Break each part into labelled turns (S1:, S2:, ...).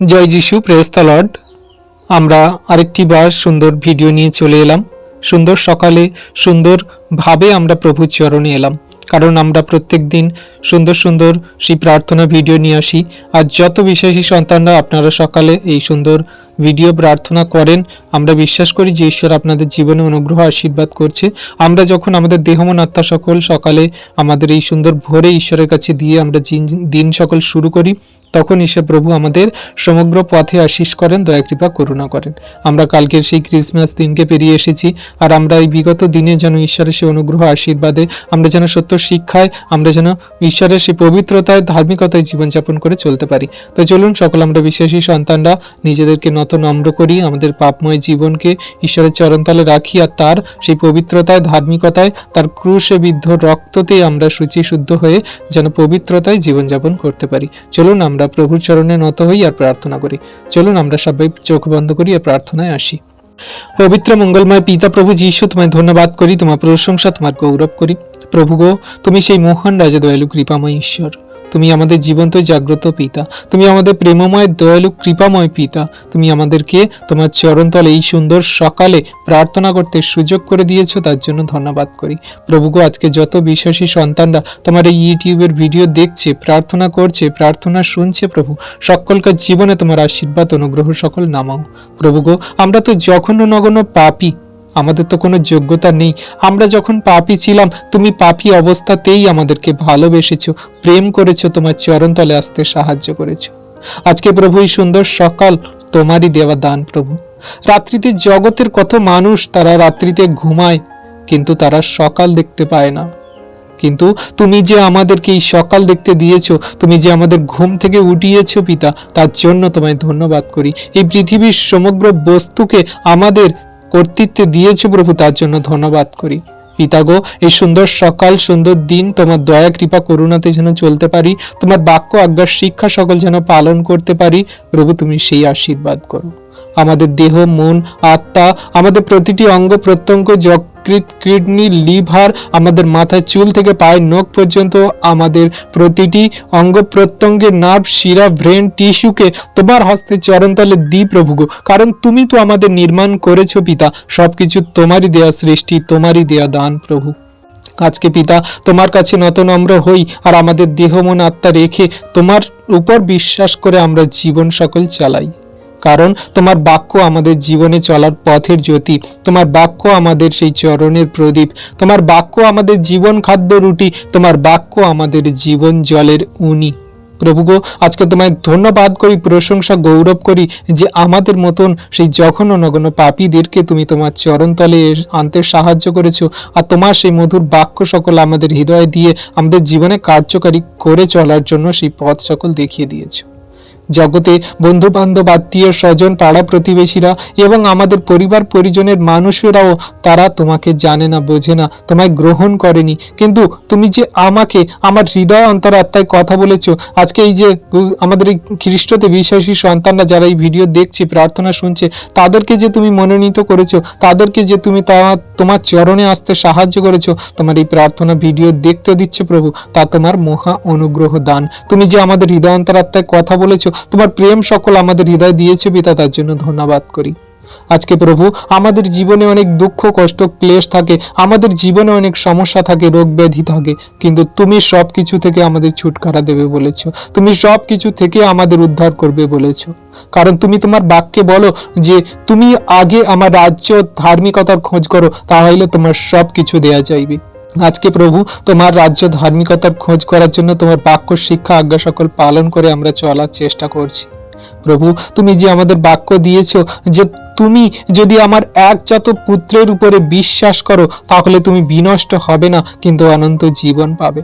S1: জয় যিশু press the আমরা আরেকটি বার সুন্দর ভিডিও নিয়ে চলে এলাম। সুন্দর সকালে সুন্দরভাবে আমরা প্রভুর চরণে এলাম। কারণ আমরা প্রত্যেক দিন সুন্দর সুন্দর সেই প্রার্থনা ভিডিও নিয়ে আসি। আর যত বিশ্বাসী সন্তানরা আপনারা সকালে এই সুন্দর ভিডিও প্রার্থনা করেন, আমরা বিশ্বাস করি যে ঈশ্বর আপনাদের জীবনে অনুগ্রহ আশীর্বাদ করছে। আমরা যখন আমাদের দেহমন আত্মা সকল সকালে আমাদের এই সুন্দর ভোরে ঈশ্বরের কাছে দিয়ে আমরা দিন সকল শুরু করি, তখন ঈশ্বর প্রভু আমাদের সমগ্র পথে আশিস করেন, দয়া, কৃপা, করুণা করেন। আমরা কালকের সেই ক্রিসমাস দিনকে পেরিয়ে এসেছি, আর আমরা এই বিগত দিনে যেন ঈশ্বরের সেই অনুগ্রহ, আশীর্বাদে আমরা যেন সত্য শিক্ষায় আমরা যেন ঈশ্বরের সেই পবিত্রতায়, ধার্মিকতায় জীবনযাপন করে চলতে পারি। তো চলুন, সকল আমরা বিশ্বাসী সন্তানরা নিজেদেরকে নত নম্র করি, আমাদের পাপময় জীবনকে ঈশ্বরের চরণতলে রাখি আর তার সেই পবিত্রতায়, ধার্মিকতায়, তার ক্রুশে বিদ্ধ রক্ততে আমরা শুচি শুদ্ধ হয়ে যেন পবিত্রতায় জীবনযাপন করতে পারি। চলুন, আমরা প্রভুর চরণে নত হই আর প্রার্থনা করি। চলুন, আমরা সবাই চোখ বন্ধ করি আর প্রার্থনায় আসি। পবিত্র মঙ্গলময় পিতা প্রভু যীশু, তোমায় ধন্যবাদ করি, তোমার প্রশংসা, তোমার গৌরব করি। প্রভু গো, তুমি সেই মহান রাজা দয়ালু কৃপাময় ঈশ্বর। তুমি আমাদের জীবন্ত জাগ্রত পিতা। তুমি আমাদের প্রেমময় দয়ালু কৃপাময় পিতা। তুমি আমাদেরকে তোমার চরণতলে এই সুন্দর সকালে প্রার্থনা করতে সুযোগ করে দিয়েছ, তার জন্য ধন্যবাদ করি। প্রভু গো, আজকে যত বিশ্বাসী সন্তানরা তোমার এই ইউটিউবের ভিডিও দেখছে, প্রার্থনা করছে, প্রার্থনা শুনছে প্রভু, সকলকার জীবনে তোমার আশীর্বাদ, অনুগ্রহ সকল নামাও। প্রভু গো, আমরা তো জঘন্য নগণ্য পাপী আমাদের তো কোনো যোগ্যতা নেই। আমরা যখন পাপি ছিলাম, তুমি পাপি অবস্থাতেই আমাদেরকে ভালোবেসেছো, প্রেম করেছ, তোমার চরণতলে আসতে সাহায্য করেছ। আজকে প্রভু, এই সুন্দর সকাল তোমারই দেওয়া দান প্রভু। রাত্রিতে জগতের কত মানুষ, তারা রাত্রিতে ঘুমায়, কিন্তু তারা সকাল দেখতে পায় না। কিন্তু তুমি যে আমাদেরকে এই সকাল দেখতে দিয়েছ, তুমি যে আমাদের ঘুম থেকে উঠিয়েছো পিতা, তার জন্য তোমায় ধন্যবাদ করি। এই পৃথিবীর সমগ্র বস্তুকে আমাদের কর্তৃত্বে দিয়েছে প্রভু, তার জন্য ধন্যবাদ করি। পিতাগো, এই সুন্দর সকাল, সুন্দর দিন, তোমার দয়া, কৃপা, করুণাতে যেন চলতে পারি, তোমার বাক্য আজ্ঞার শিক্ষা সকল যেন পালন করতে পারি, প্রভু, তুমি সেই আশীর্বাদ করো। আমাদের দেহ, মন, আত্মা, আমাদের প্রতিটি অঙ্গ প্রত্যঙ্গ যকৃত কিডনি, লিভার, আমাদের মাথায় চুল থেকে পায়ের নখ পর্যন্ত, আমাদের প্রতিটি অঙ্গ প্রত্যঙ্গের নার্ভ, শিরা, ব্রেন, টিস্যুকে তোমার হস্তে চরণতলে দি প্রভু গো কারণ তুমি তো আমাদের নির্মাণ করেছ পিতা। সবকিছু তোমারই দেয়া সৃষ্টি, তোমারই দেয়া দান প্রভু। আজকে পিতা, তোমার কাছে নত নম্র হই আর আমাদের দেহ মন আত্মা রেখে তোমার উপর বিশ্বাস করে আমরা জীবন সকল চালাই। কারণ তোমার বাক্য আমাদের জীবনে চলার পথের জ্যোতি। তোমার বাক্য আমাদের সেই চরণের প্রদীপ। তোমার বাক্য আমাদের জীবন খাদ্য রুটি। তোমার বাক্য আমাদের জীবন জলের উনি। প্রভু গো, আজকে তোমায় ধন্যবাদ করি, প্রশংসা, গৌরব করি যে আমাদের মতন সেই জঘন্য নগণ্য পাপীদেরকে তুমি তোমার চরণতলে আনতে সাহায্য করেছ আর তোমার সেই মধুর বাক্য সকল আমাদের হৃদয়ে দিয়ে আমাদের জীবনে কার্যকারী করে চলার জন্য সেই পথ সকল দেখিয়ে দিয়েছ। জগতে বন্ধু বান্ধব আত্মীয় স্বজন, পাড়া প্রতিবেশীরা এবং আমাদের পরিবার পরিজনের মানুষেরাও তারা তোমাকে জানে না, বোঝে না, তোমায় গ্রহণ করেনি। কিন্তু তুমি যে আমাকে আমার হৃদয় অন্তরাত্মায় কথা বলেছ, আজকে এই যে আমাদের এই খ্রিস্টতে বিশ্বাসী সন্তানরা যারা এই ভিডিও দেখছে, প্রার্থনা শুনছে, তাদেরকে যে তুমি মনোনীত করেছ, তাদেরকে যে তুমি তোমার চরণে আসতে সাহায্য করেছ, তোমার এই প্রার্থনা ভিডিও দেখতে দিচ্ছ প্রভু, তা তোমার মহা অনুগ্রহ দান। তুমি যে আমাদের হৃদয় অন্তরাত্মায় কথা বলেছ তোমার প্রেম সকল আমাদের হৃদয় দিয়েছে পিতা, তার জন্য ধন্যবাদ করি। আজকে প্রভু, আমাদের জীবনে অনেক দুঃখ, কষ্ট, ক্লেশ থাকে, আমাদের জীবনে অনেক সমস্যা থাকে, রোগ ব্যাধি থাকে, কিন্তু তুমি সব কিছু থেকে আমাদের ছুটকারা দেবে বলেছ। তুমি সব কিছু থেকে আমাদের উদ্ধার করবে বলেছ। কারণ তুমি তোমার বাক্যে বলো যে, তুমি আগে আমার রাজ্য, ধার্মিকতার খোঁজ করো, তাহলে তোমার সব কিছু দেয়া যাইবে। আজকে প্রভু, তোমার রাজ্য ধার্মিকতার খোঁজ করার জন্য তোমার বাক্য, শিক্ষা, আজ্ঞা সকল পালন করে আমরা চলার চেষ্টা করছি। প্রভু, তুমি যে আমাদের বাক্য দিয়েছ যে তুমি যদি আমার একজাত পুত্রের উপরে বিশ্বাস করো, তাহলে তুমি বিনষ্ট হবে না, কিন্তু অনন্ত জীবন পাবে।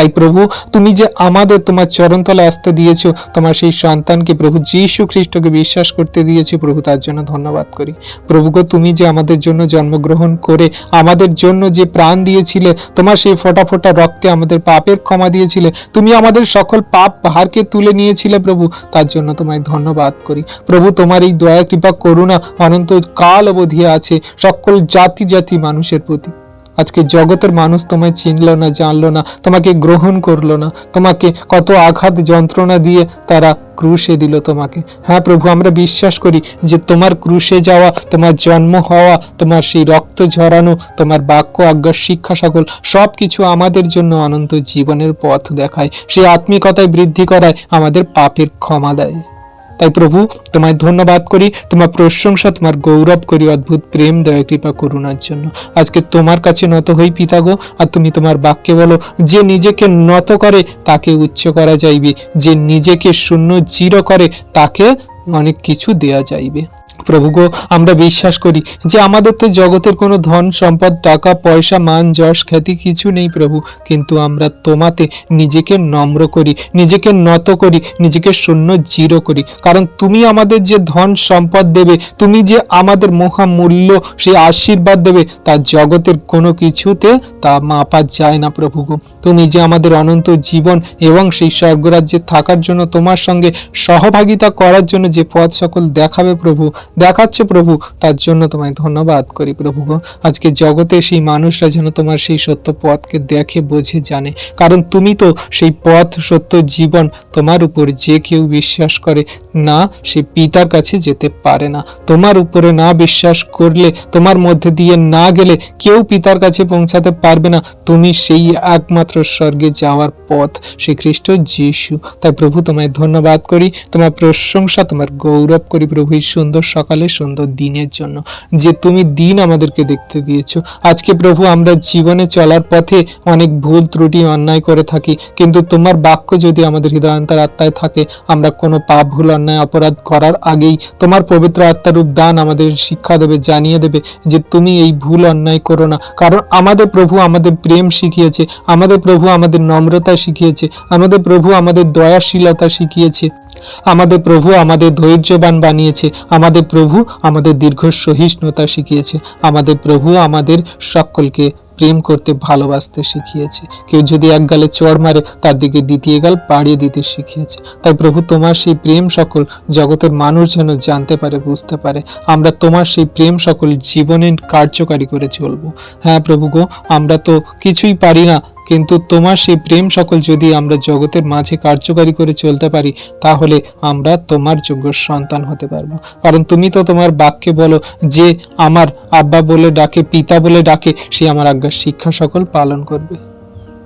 S1: তাই প্রভু, তুমি যে আমাদের তোমার চরণতলে আসতে দিয়েছ, তোমার সেই সন্তানকে প্রভু যীশু খ্রিস্টকে বিশ্বাস করতে দিয়েছ, প্রভু তার জন্য ধন্যবাদ করি। প্রভু গো, তুমি যে আমাদের জন্য জন্মগ্রহণ করে আমাদের জন্য যে প্রাণ দিয়েছিলে, তোমার সেই ফোটা ফোটা রক্তে আমাদের পাপের ক্ষমা দিয়েছিলে, তুমি আমাদের সকল পাপ ভারকে তুলে নিয়েছিলে প্রভু, তার জন্য তোমায় ধন্যবাদ করি। প্রভু, তোমার এই দয়া, কৃপা, করুণা অনন্ত কাল অবধি আছে সকল জাতি জাতি মানুষের প্রতি। আজকে জগতের মানুষ তোমায় চিনলো না, জানলো না, তোমাকে গ্রহণ করল না, তোমাকে কত আঘাত যন্ত্রণা দিয়ে তারা ক্রুশে দিল তোমাকে। হ্যাঁ প্রভু, আমরা বিশ্বাস করি যে তোমার ক্রুশে যাওয়া, তোমার জন্ম হওয়া, তোমার সেই রক্ত ঝরানো, তোমার বাক্য আজ্ঞার শিক্ষা সকল সব কিছু আমাদের জন্য অনন্ত জীবনের পথ দেখায়। সেই আত্মিকতায় বৃদ্ধি করায় আমাদের পাপের ক্ষমা দেয়। তাই প্রভু, তোমায় ধন্যবাদ করি, তোমার প্রশংসা, তোমার গৌরব করি, অদ্ভুত প্রেম, দয়া, কৃপা, করুণার জন্য। আজকে তোমার কাছে নত হই পিতাগো আর তুমি তোমার বাক্যে বলো, যে নিজেকে নত করে, তাকে উচ্চ করা যাইবে। যে নিজেকে শূন্য, জিরো করে, তাকে অনেক কিছু দেয়া যাইবে। প্রভু গো, আমরা বিশ্বাস করি যে আমাদের তো জগতের কোনো ধন সম্পদ, টাকা, পয়সা, মান, যশ, খ্যাতি কিছু নেই প্রভু। কিন্তু আমরা তোমাতে নিজেকে নম্র করি, নিজেকে নত করি, নিজেকে শূন্য জিরো করি। কারণ তুমি আমাদের যে ধন সম্পদ দেবে, তুমি যে আমাদের মহামূল্য সেই আশীর্বাদ দেবে, তা জগতের কোনো কিছুতে তা মাপা যায় না প্রভু গো। তুমি যে আমাদের অনন্ত জীবন এবং সেই স্বর্গরাজ্যে থাকার জন্য তোমার সঙ্গে সহভাগিতা করার জন্য যে পথ সকল দেখাবে প্রভু দেখাচ্ছে প্রভু। তার জন্য তোমায় ধন্যবাদ করি প্রভু আজকে জগতে সেই মানুষরা যেন তোমার সেই সত্য পথকে দেখে, বোঝে, জানে। কারণ তুমি তো সেই পথ, সত্য, জীবন তোমার উপর যে কেউ বিশ্বাস করে না, সে পিতার কাছে যেতে পারে না। তোমার উপরে না বিশ্বাস করলে, তোমার মধ্যে দিয়ে না গেলে কেউ পিতার কাছে পৌঁছাতে পারবে না। তুমি সেই একমাত্র স্বর্গে যাওয়ার পথ শ্রী খ্রিস্ট যিশু। তাই প্রভু তোমায় ধন্যবাদ করি, তোমার প্রশংসা, তোমার গৌরব করি প্রভু সুন্দর সকালে সুন্দর দিনের জন্য। যে তুমি দিন আমাদেরকে দেখতে দিয়েছ। আজকে প্রভু, আমরা জীবনে চলার পথে অনেক ভুল ত্রুটি, অন্যায় করে থাকি। কিন্তু তোমার বাক্য যদি আমাদের হৃদয়ান্তর আত্মায় থাকে, আমরা কোনো পাপ, ভুল, অন্যায়, অপরাধ করার আগেই তোমার পবিত্র আত্মারূপ দান আমাদের শিক্ষা দেবে, জানিয়ে দেবে যে তুমি এই ভুল, অন্যায় করো না। কারণ আমাদের প্রভু আমাদের প্রেম শিখিয়েছে, আমাদের প্রভু আমাদের নম্রতা শিখিয়েছে, আমাদের প্রভু আমাদের দয়াশীলতা শিখিয়েছে, আমাদের প্রভু আমাদের ধৈর্যবান বানিয়েছে, আমাদের প্রভু আমাদের দীর্ঘ সহিষ্ণুতা শিখিয়েছে। আমাদের প্রভু আমাদের সকলকে প্রেম করতে ভালোবাসতে শিখিয়েছে। কেউ যদি এক গালে চড় মারে, তার দিকে দ্বিতীয় গাল বাড়িয়ে দিতে শিখিয়েছে। তাই প্রভু, তোমার সেই প্রেম সকল জগতের মানুষ যেন জানতে পারে, বুঝতে পারে। আমরা তোমার সেই প্রেম সকল জীবনে কার্যকারী করে চলবো। হ্যাঁ প্রভু গো, আমরা তো কিছুই পারি না কিন্তু তোমার সেই প্রেম সকল যদি আমরা জগতের মাঝে কার্যকারী করে চলতে পারি, তাহলে আমরা তোমার যোগ্য সন্তান হতে পারব। কারণ তুমি তো তোমার বাক্যে বলো যে, আমার আব্বা বলে ডাকে, পিতা বলে ডাকে, সে আমার আজ্ঞার শিক্ষা সকল পালন করবে।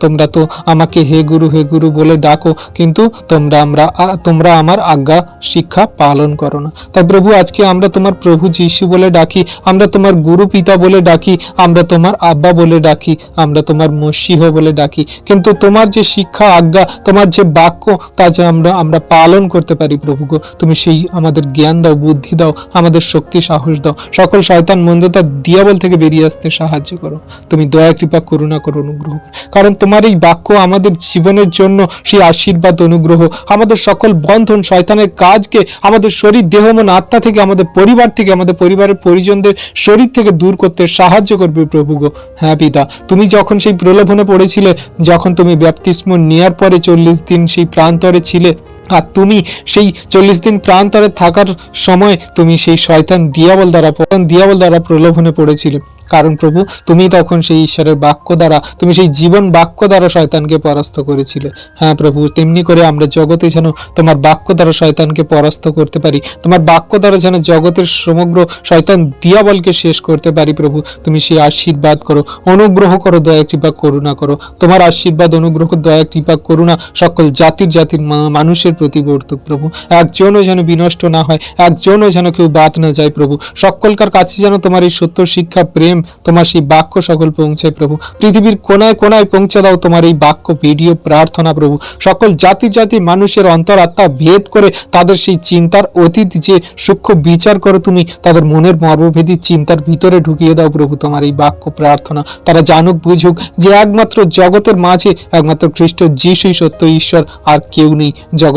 S1: তোমরা তো আমাকে হে গুরু হে গুরু বলে ডাকো, কিন্তু তোমরা আমরা তোমরা আমার আজ্ঞা, শিক্ষা পালন করো না। তাই প্রভু, আজকে আমরা তোমার প্রভু যিশু বলে ডাকি, আমরা তোমার গুরু পিতা বলে ডাকি, আমরা তোমার আব্বা বলে ডাকি, আমরা তোমার মসিহ বলে ডাকি। কিন্তু তোমার যে শিক্ষা আজ্ঞা, তোমার যে বাক্য, তা যে আমরা আমরা পালন করতে পারি প্রভু গো, তুমি সেই আমাদের জ্ঞান দাও, বুদ্ধি দাও, আমাদের শক্তি, সাহস দাও। সকল শয়তান মন্দতা দিয়াবল থেকে বেরিয়ে আসতে সাহায্য করো। তুমি দয়া, কৃপা, করুণা, করো, অনুগ্রহ করো। কারণ তোমার এই বাক্য আমাদের জীবনের জন্য সেই আশীর্বাদ, অনুগ্রহ। আমাদের সকল বন্ধন শয়তানের কাজকে, আমাদের শরীর দেহ মন আত্মা থেকে, আমাদের পরিবার থেকে, আমাদের পরিবারের পরিজনদের শরীর থেকে দূর করতে সাহায্য করবে প্রভু গো। হ্যাঁ পিতা, তুমি যখন সেই প্রলোভনে পড়েছিলে, যখন তুমি ব্যাপতিস্ম নেয়ার পরে চল্লিশ দিন সেই প্রান্তরে ছিলে আর তুমি সেই চল্লিশ দিন প্রান্তরে থাকার সময় তুমি সেই শয়তান দিয়াবল দ্বারা দিয়াবল দ্বারা প্রলোভনে পড়েছিলে। কারণ প্রভু, তুমি তখন সেই ঈশ্বরের বাক্য দ্বারা, তুমি সেই জীবন বাক্য দ্বারা শয়তানকে পরাস্ত করেছিলে। হ্যাঁ প্রভু, তেমনি করে আমরা জগতে যেন তোমার বাক্য দ্বারা শয়তানকে পরাস্ত করতে পারি, তোমার বাক্য দ্বারা যেন জগতের সমগ্র শয়তান দিয়াবলকে শেষ করতে পারি প্রভু। তুমি সেই আশীর্বাদ করো, অনুগ্রহ করো, দয়া কৃপা করুণা করো। তোমার আশীর্বাদ, অনুগ্রহ, দয়া কৃপা, করুণা সকল জাতির জাতির মানুষের প্রতি বর্তুক প্রভু। একজনও যেন বিনষ্ট না হয়, একজনও যেন কেউ বাদ না যায় প্রভু। সকলকার কাছে যেন তোমার এই সত্য শিক্ষা, প্রেম, তোমার সেই বাক্য সকল পৌঁছায় প্রভু। পৃথিবীর কোনায় কোনায় পৌঁছে দাও তোমার এই বাক্য, ভিডিও, প্রার্থনা প্রভু। সকল জাতি জাতি, মানুষের অন্তরাত্মা ভেদ করে তাদের সেই চিন্তার অতীত যে সূক্ষ্ম বিচার করো তুমি, তাদের মনের মর্মভেদী চিন্তার ভিতরে ঢুকিয়ে দাও প্রভু তোমার এই বাক্য, প্রার্থনা। তারা জানুক, বুঝুক যে একমাত্র জগতের মাঝে একমাত্র খ্রিস্ট, যিশুই সত্য, ঈশ্বর, আর কেউ নেই।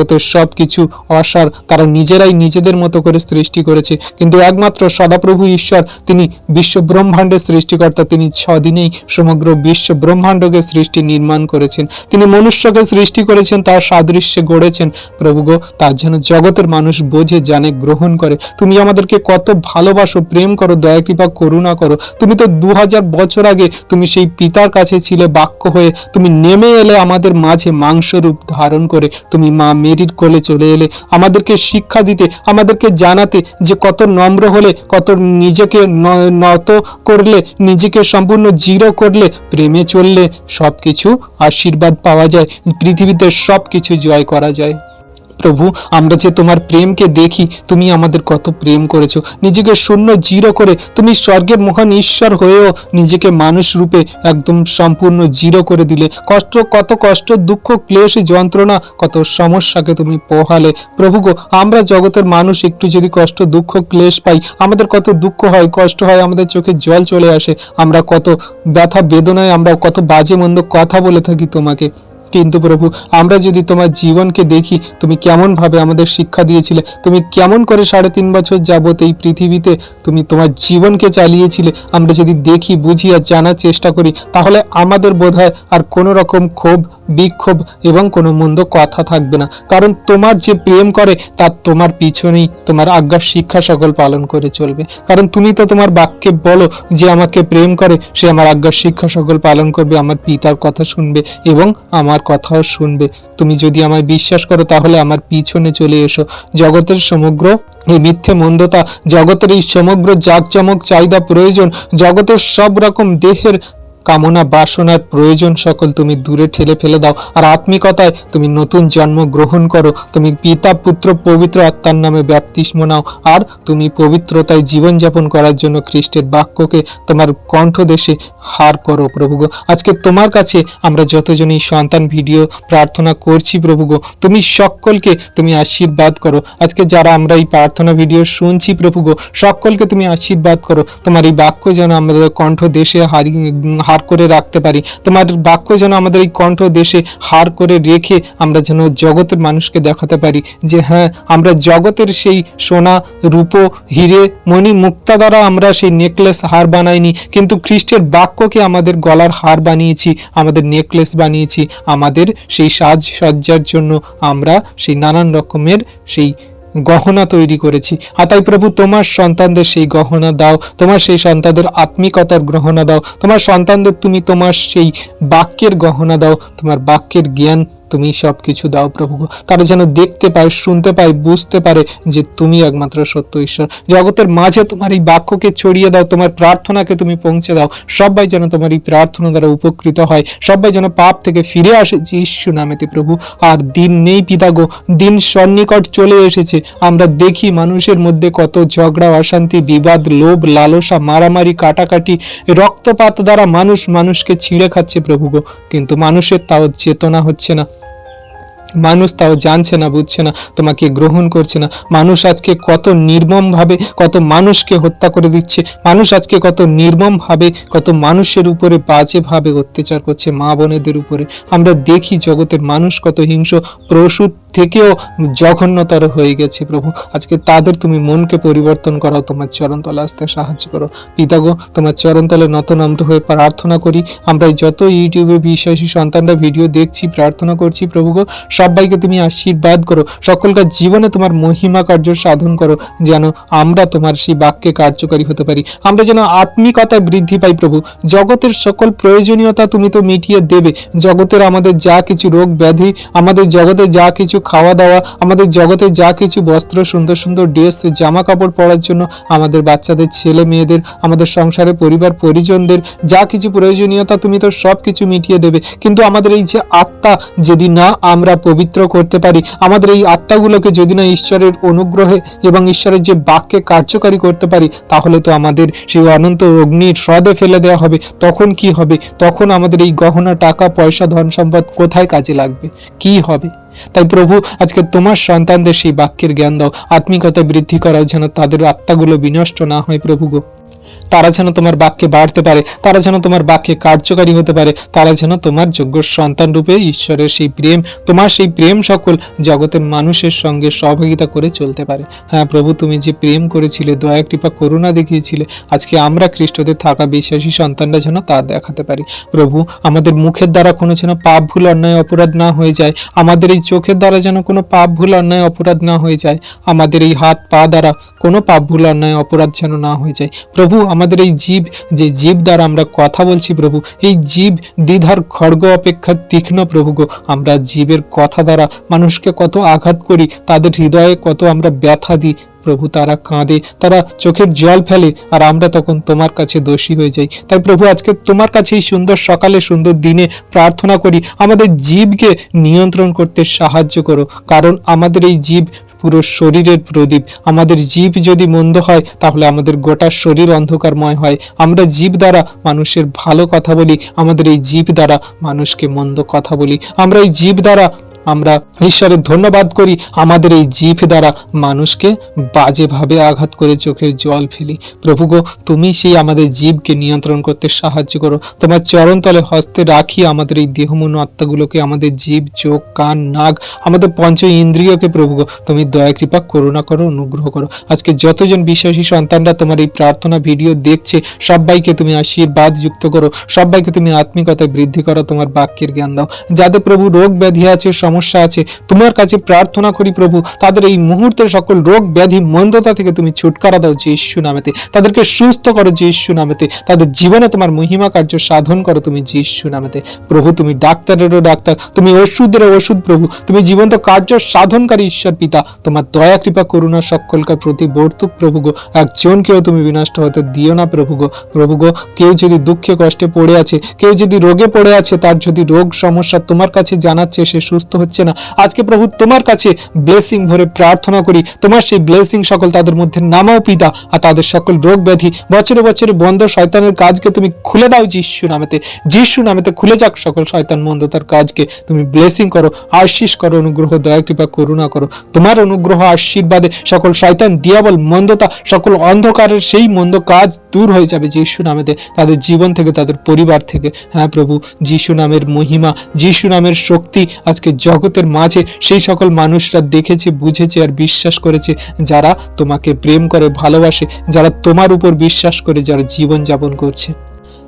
S1: জগতে সব কিছু অসার তারা নিজেরাই নিজেদের মতো করে সৃষ্টি করেছে। কিন্তু একমাত্র সদাপ্রভু ঈশ্বর, তিনি বিশ্ব ব্রহ্মাণ্ডের সৃষ্টিকর্তা, তিনি ছদিনেই সমগ্র বিশ্ব ব্রহ্মাণ্ডকে সৃষ্টি নির্মাণ করেছেন। তিনি মনুষ্যকে সৃষ্টি করেছেন, তার সাদৃশ্যে গড়েছেন। প্রভু গো, তার যেন জগতের মানুষ বোঝে, জানে, গ্রহণ করে। তুমি আমাদেরকে কত ভালোবাসো, প্রেম করো, দয়া, কৃপা, করুণা করো। তুমি তো দু হাজার বছর আগে তুমি সেই পিতার কাছে ছিলে বাক্য হয়ে, তুমি নেমে এলে আমাদের মাঝে মাংস রূপ ধারণ করে। তুমি মা মেরির কোলে চলে এলে, আমাদেরকে শিক্ষা দিতে, আমাদেরকে জানাতে যে কত নম্র হলে, কত নিজেকে নত করলে, নিজেকে সম্পূর্ণ জিরো করলে, প্রেমে চললে সব কিছু আশীর্বাদ পাওয়া যায়, পৃথিবীতে সব কিছু জয় করা যায়। প্রভু, আমরা যে তোমার প্রেমকে দেখি, তুমি আমাদের কত প্রেম করেছ। নিজেকে শূন্য জিরো করে তুমি স্বর্গের মহান ঈশ্বর হয়েও নিজেকে মানুষ রূপে একদম সম্পূর্ণ জিরো করে দিলে। কষ্ট, কত কষ্ট, দুঃখ, ক্লেশ, যন্ত্রণা, কত সমস্যাকে তুমি পোহালে। প্রভু গো, আমরা জগতের মানুষ, একটু যদি কষ্ট, দুঃখ, ক্লেশ পাই, আমাদের কত দুঃখ হয়, কষ্ট হয়, আমাদের চোখে জল চলে আসে। আমরা কত ব্যথা, বেদনায়, আমরা কত বাজে মন্দ কথা বলে থাকি তোমাকে। কিন্তু প্রভু, আমরা যদি তোমার জীবনকে দেখি, তুমি কেমনভাবে আমাদের শিক্ষা দিয়েছিলে, তুমি কেমন করে সাড়ে তিন বছর যাবত এই পৃথিবীতে তুমি তোমার জীবনকে চালিয়েছিলে, আমরা যদি দেখি, বুঝি আর জানার চেষ্টা করি, তাহলে আমাদের বোধহয় আর কোনো রকম ক্ষোভ বিক্ষোভ এবং কোনো মন্দ কথা থাকবে না। কারণ তোমার যে প্রেম করে তার তোমার পিছনেই তোমার আজ্ঞার শিক্ষা সকল পালন করে চলবে। কারণ তুমি তো তোমার বাক্যে বলো যে আমাকে প্রেম করে, সে আমার আজ্ঞার শিক্ষা সকল পালন করবে, আমার পিতার কথা শুনবে এবং আমার কথাও শুনবে। তুমি যদি আমায় বিশ্বাস করো, তাহলে আমার পিছনে চলে এসো। জগতের সমগ্র এই মিথ্যে মন্দতা, জগতের এই সমগ্র জাকজমক চাহিদা প্রয়োজন, জগতের সব রকম দেহের কামনা বাসনার প্রয়োজন সকল তুমি দূরে ঠেলে ফেলে দাও। আর আত্মিকতায় তুমি নতুন জন্ম গ্রহণ করো। তুমি পিতা, পুত্র, পবিত্র আত্মার নামে ব্যাপ্তিস্ম নাও। আর তুমি পবিত্রতায় জীবনযাপন করার জন্য খ্রিস্টের বাক্যকে তোমার কণ্ঠদেশে হার করো প্রভু গো আজকে তোমার কাছে আমরা যতজনই সন্তান ভিডিও প্রার্থনা করছি প্রভু গো তুমি সকলকে তুমি আশীর্বাদ করো। আজকে যারা আমরা এই প্রার্থনা ভিডিও শুনছি, প্রভুগ, সকলকে তুমি আশীর্বাদ করো। তোমার এই বাক্য যেন আমাদের কণ্ঠ দেশে হারিয়ে হার করে রাখতে পারি। তোমার বাক্য যেন আমাদের এই কণ্ঠ দেশে হার করে রেখে আমরা যেন জগতের মানুষকে দেখাতে পারি যে হ্যাঁ আমরা জগতের সেই সোনা, রূপো, হিরে, মণি, মুক্তা দ্বারা আমরা সেই নেকলেস হার বানাইনি। কিন্তু খ্রিস্টের বাক্যকে আমাদের গলার হার বানিয়েছি, আমাদের নেকলেস বানিয়েছি, আমাদের সেই সাজসজ্জার জন্য আমরা সেই নানান রকমের সেই গহনা তৈরি করেছি। আর তাই প্রভু, তোমার সন্তানদের সেই গহনা দাও, তোমার সেই সন্তানদের আত্মিকতার গহনা দাও, তোমার সন্তানদের তুমি তোমার সেই বাক্যের গহনা দাও, তোমার বাক্যের জ্ঞান তুমি সব কিছু দাও প্রভু। তারা যেন দেখতে পায়, শুনতে পায়, বুঝতে পারে যে তুমি একমাত্র সত্য ঈশ্বর। জগতের মাঝে তোমার এই বাক্যকে ছড়িয়ে দাও, তোমার প্রার্থনাকে তুমি পৌঁছে দাও। সবাই যেন তোমার এই প্রার্থনা দ্বারা উপকৃত হয়। সবাই যেন পাপ থেকে ফিরে আসে যিশু নামেতে প্রভু। আর দিন নেই পিতাগো দিন সন্নিকট চলে এসেছে। আমরা দেখি মানুষের মধ্যে কত ঝগড়া, অশান্তি, বিবাদ, লোভ, লালসা, মারামারি, কাটাকাটি, রক্তপাত দ্বারা মানুষ মানুষকে ছিঁড়ে খাচ্ছে প্রভু গো। কিন্তু মানুষের তাও চেতনা হচ্ছে না। মানুষ তাও জানছে না, বুঝছে না, তোমাকে গ্রহণ করছে না। মানুষ আজকে কত নির্মমভাবে কত মানুষকে হত্যা করে দিচ্ছে। মানুষ আজকে কত নির্মমভাবে কত মানুষের উপরে বাজেভাবে অত্যাচার করছে মা বোনেদের উপরে। আমরা দেখি জগতের মানুষ কত হিংস প্রসূত থেকেও জঘন্যতর হয়ে গেছে প্রভু। আজকে তাদের তুমি মনকে পরিবর্তন করাও, তোমার চরণতলে আসতে সাহায্য করো। পিতাগো তোমার চরণতলে নত নম্র হয়ে প্রার্থনা করি। আমরা যত ইউটিউবে বিশ্বাসী সন্তানরা ভিডিও দেখছি, প্রার্থনা করছি প্রভু গো সবাইকে তুমি আশীর্বাদ করো। সকলকার জীবনে তোমার মহিমা কার্য সাধন করো, যেন আমরা তোমার সেই বাক্যে কার্যকারী হতে পারি। আমরা যেন আত্মিকতায় বৃদ্ধি পাই প্রভু। জগতের সকল প্রয়োজনীয়তা তুমি তো মিটিয়ে দেবে। জগতের আমাদের যা কিছু রোগ ব্যাধি, আমাদের জগতে যা কিছু খাওয়া দাওয়া, আমাদের জগতে যা কিছু বস্ত্র, সুন্দর সুন্দর ড্রেস জামা কাপড় পরার জন্য আমাদের বাচ্চাদের, ছেলে মেয়েদের, আমাদের সংসারে পরিবার, পরিজনদের যা কিছু প্রয়োজনীয়তা তুমি তো সব কিছু মিটিয়ে দেবে। কিন্তু আমাদের এই যে আত্মা, যদি না আমরা পবিত্র করতে পারি। আমাদের এই আত্মাগুলোকে যদি না ঈশ্বরের অনুগ্রহে এবং ঈশ্বরের যে বাক্যে কার্যকারী করতে পারি, তাহলে তো আমাদের সেই অনন্ত অগ্নির হ্রদে ফেলে দেওয়া হবে। তখন কি হবে? তখন আমাদের এই গহনা, টাকা, পয়সা, ধন সম্পদ কোথায় কাজে লাগবে? কি হবে? তাই প্রভু, আজকে তোমার সন্তানদের সেই বাক্যের জ্ঞান দাও। আত্মিকতা বৃদ্ধি করাও যেন তাদের আত্মাগুলো বিনষ্ট না হয় প্রভু গো। তারা যেন তোমার বাক্যে বাড়তে পারে, তারা যেন তোমার বাক্যে কার্যকারী হতে পারে, তারা যেন তোমার যোগ্য সন্তান রূপে ঈশ্বরের সেই প্রেম, তোমার সেই প্রেম সকল জগতের মানুষের সঙ্গে সহযোগিতা করে চলতে পারে। হ্যাঁ প্রভু, তুমি যে প্রেম করেছিলে, দয়া, কৃপা, করুণা দেখিয়েছিলে, আজকে আমরা খ্রিস্টদের থাকা বিশ্বাসী সন্তানরা যেন তা দেখাতে পারি। প্রভু, আমাদের মুখের দ্বারা কোনো যেন পাপ ভুল, অন্যায়, অপরাধ না হয়ে যায়, আমাদের এই চোখের দ্বারা যেন কোনো পাপ ভুল, অন্যায়, অপরাধ না হয়ে যায়, আমাদের এই হাত পা দ্বারা কোনো পাপ ভুল, অন্যায়, অপরাধ যেন না হয়ে যায়। প্রভু আমাদের এই জীব, যে জীব দ্বারা আমরা কথা বলছি প্রভু, এই জীব দ্বিধার খড়গ অপেক্ষা তীক্ষ্ণ প্রভু গো। আমরা জীবের কথা দ্বারা মানুষকে কত আঘাত করি, তাদের হৃদয়ে কত আমরা ব্যথা দিই। প্রভু তারা কাঁদে, তারা চোখের জল ফেলে, আর আমরা তখন তোমার কাছে দোষী হয়ে যাই। তাই প্রভু, আজকে তোমার কাছে এই সুন্দর সকালে, সুন্দর দিনে প্রার্থনা করি, আমাদের জীবকে নিয়ন্ত্রণ করতে সাহায্য করো, কারণ আমাদের এই জীব পুরো শরীরের প্রদীপ। আমাদের জীব যদি মন্দ হয়, তাহলে আমাদের গোটা শরীর অন্ধকারময় হয়। আমরা জীব দ্বারা মানুষের ভালো কথা বলি, আমাদের এই জীব দ্বারা মানুষকে মন্দ কথা বলি। আমরা এই জীব দ্বারা আমরা ঈশ্বরের ধন্যবাদ করি, আমাদের এই জিভ দ্বারা মানুষকে বাজেভাবে আঘাত করে চোখের জল ফেলি। প্রভু গো, তুমি সেই আমাদের জীবকে নিয়ন্ত্রণ করতে সাহায্য করো। তোমার চরণতলে হস্তে রাখি আমাদের এই দেহমন আত্মাগুলোকে, আমাদের জীব, চোখ, কান, নাক, আমাদের পঞ্চ ইন্দ্রিয়কে প্রভু গো। তুমি দয়া, কৃপা, করুণা করো, অনুগ্রহ করো। আজকে যতজন বিশ্বাসী সন্তানরা তোমার এই প্রার্থনা ভিডিও দেখছে, সবাইকে তুমি আশীর্বাদ যুক্ত করো। সবাইকে তুমি আত্মিকতায় বৃদ্ধি করো, তোমার বাক্যের জ্ঞান দাও। যাদের প্রভু রোগ ব্যাধি আছে সমস্যা আছে। তোমার কাছে প্রার্থনা করি প্রভু, তাদের এই মুহূর্তে সকল রোগ ব্যাধি মন্দতা থেকে তুমি ছুটকারা দাও যে ঈশ্বু নামেতে। তাদেরকে সুস্থ করো যে ঈশ্বু নামেতে। তাদের জীবনে তোমার মহিমা কার্য সাধন করো তুমি যে ঈশ্বু নামেতে। প্রভু, তুমি ডাক্তারেরও ডাক্তার, তুমি ওষুধেরও ওষুধ প্রভু, তুমি জীবন্ত কার্য সাধনকারী ঈশ্বর পিতা। তোমার দয়া, কৃপা, করুণা সকলকার প্রতি বর্তুক প্রভু গো। একজনকেও তুমি বিনষ্ট হতে দিও না প্রভু গো। প্রভু গো, কেউ যদি দুঃখে কষ্টে পড়ে আছে, কেউ যদি রোগে পড়ে আছে, তার যদি রোগ সমস্যা তোমার কাছে জানাচ্ছে, সে সুস্থ হচ্ছে না। আজকে প্রভু তোমার কাছে ব্লেসিং ভরে প্রার্থনা করি। তোমার সেই ব্লেসিং সকল তাদের মধ্যে নামাও পিতা, আর তাদের সকল রোগ ব্যাধি, বছরে বছরে বন্ধ শয়তানের কাজকে তুমি খুলে দাও যিশু নামেতে। যিশু নামেতে খুলে যাক সকল শয়তান মন্দতার কাজকে। তুমি ব্লেসিং করো আশিস করো, অনুগ্রহ, দয়া, কৃপা, করুণা করো। তোমার অনুগ্রহ, আশীর্বাদে সকল শয়তান, দিয়াবল, মন্দতা, সকল অন্ধকারের সেই মন্দ কাজ দূর হয়ে যাবে যিশু নামেতে। তাদের জীবন থেকে, তাদের পরিবার থেকে। হ্যাঁ প্রভু, যিশু নামের মহিমা, যিশু নামের শক্তি আজকে জগতের মাঝে সেই সকল মানুষরা দেখেছে, বুঝেছে আর বিশ্বাস করেছে যারা তোমাকে প্রেম করে, ভালোবাসে, যারা তোমার উপর বিশ্বাস করে, যারা জীবন যাপন করছে।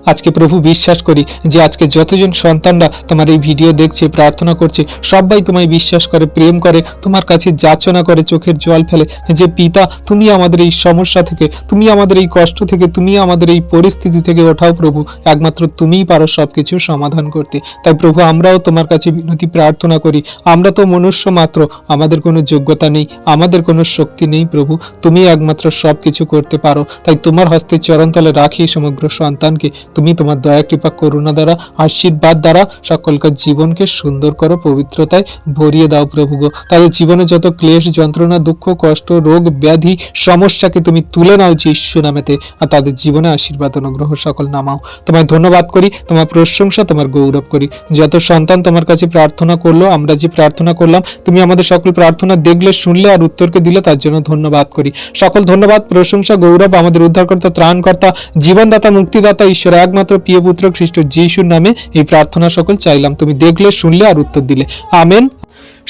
S1: আজকে প্রভু বিশ্বাস করি যে আজকে যতজন সন্তানরা তোমার এই ভিডিও দেখছে, প্রার্থনা করছে, সবাই তোমায় বিশ্বাস করে, প্রেম করে, তোমার কাছে যাচনা করে, চোখের জল ফেলে যে, পিতা, তুমি আমাদের এই সমস্যা থেকে, তুমি আমাদের এই কষ্ট থেকে, তুমি আমাদের এই পরিস্থিতি থেকে ওঠাও প্রভু। একমাত্র তুমিই পারো সব কিছু সমাধান করতে। তাই প্রভু, আমরাও তোমার কাছে বিনতি প্রার্থনা করি। আমরা তো মনুষ্য মাত্র, আমাদের কোনো যোগ্যতা নেই, আমাদের কোনো শক্তি নেই প্রভু তুমি একমাত্র সব কিছু করতে পারো। তাই তোমার হস্তে চরণতলে রাখি সমগ্র সন্তানকে তুমি তোমার দয়া, কৃপা, করুণা দ্বারা, আশীর্বাদ দ্বারা সকলকার জীবনকে সুন্দর করো, পবিত্রতায় ভরিয়ে দাও প্রভু গো। তাদের জীবনে যত ক্লেশ, যন্ত্রণা, দুঃখ, কষ্ট, রোগ, ব্যাধি, সমস্যাকে তুমি তুলে নাও যে ঈশ্বর নামেতে, আর তাদের জীবনে আশীর্বাদ, অনুগ্রহ সকল নামাও। তোমায় ধন্যবাদ করি, তোমার প্রশংসা, তোমার গৌরব করি। যত সন্তান তোমার কাছে প্রার্থনা করল, আমরা যে প্রার্থনা করলাম, তুমি আমাদের সকল প্রার্থনা দেখলে, শুনলে আর উত্তরকে দিলে, তার জন্য ধন্যবাদ করি। সকল ধন্যবাদ, প্রশংসা, গৌরব, আমাদের উদ্ধারকর্তা, ত্রাণকর্তা, জীবনদাতা, মুক্তিদাতা, ঈশ্বর একমাত্র প্রিয় পুত্র খ্রিস্ট যিশুর নামে এই প্রার্থনা সকল চাইলাম। তুমি দেখলে, শুনলে আর উত্তর দিলে। আমেন।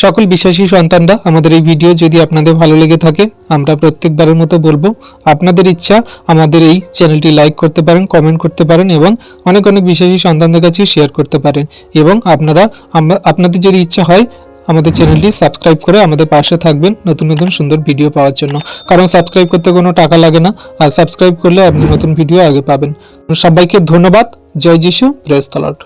S1: সকল বিশ্বাসী সন্তানরা, আমাদের এই ভিডিও যদি আপনাদের ভালো লেগে থাকে, আমরা প্রত্যেকবারের মতো বলব, আপনাদের ইচ্ছা, আমাদের এই চ্যানেলটি লাইক করতে পারেন, কমেন্ট করতে পারেন এবং অনেক অনেক বিশ্বাসী সন্তানদের কাছে শেয়ার করতে পারেন। এবং আপনারা আপনাদের যদি ইচ্ছা হয় আমাদের চ্যানেলটি সাবস্ক্রাইব করে আমাদের পাশে থাকবেন নতুন নতুন সুন্দর ভিডিও পাওয়ার জন্য। কারণ সাবস্ক্রাইব করতে কোনো টাকা লাগে না, আর সাবস্ক্রাইব করলে আপনি নতুন ভিডিও আগে পাবেন। সবাইকে ধন্যবাদ। জয় যিশু, প্রেস তলাট।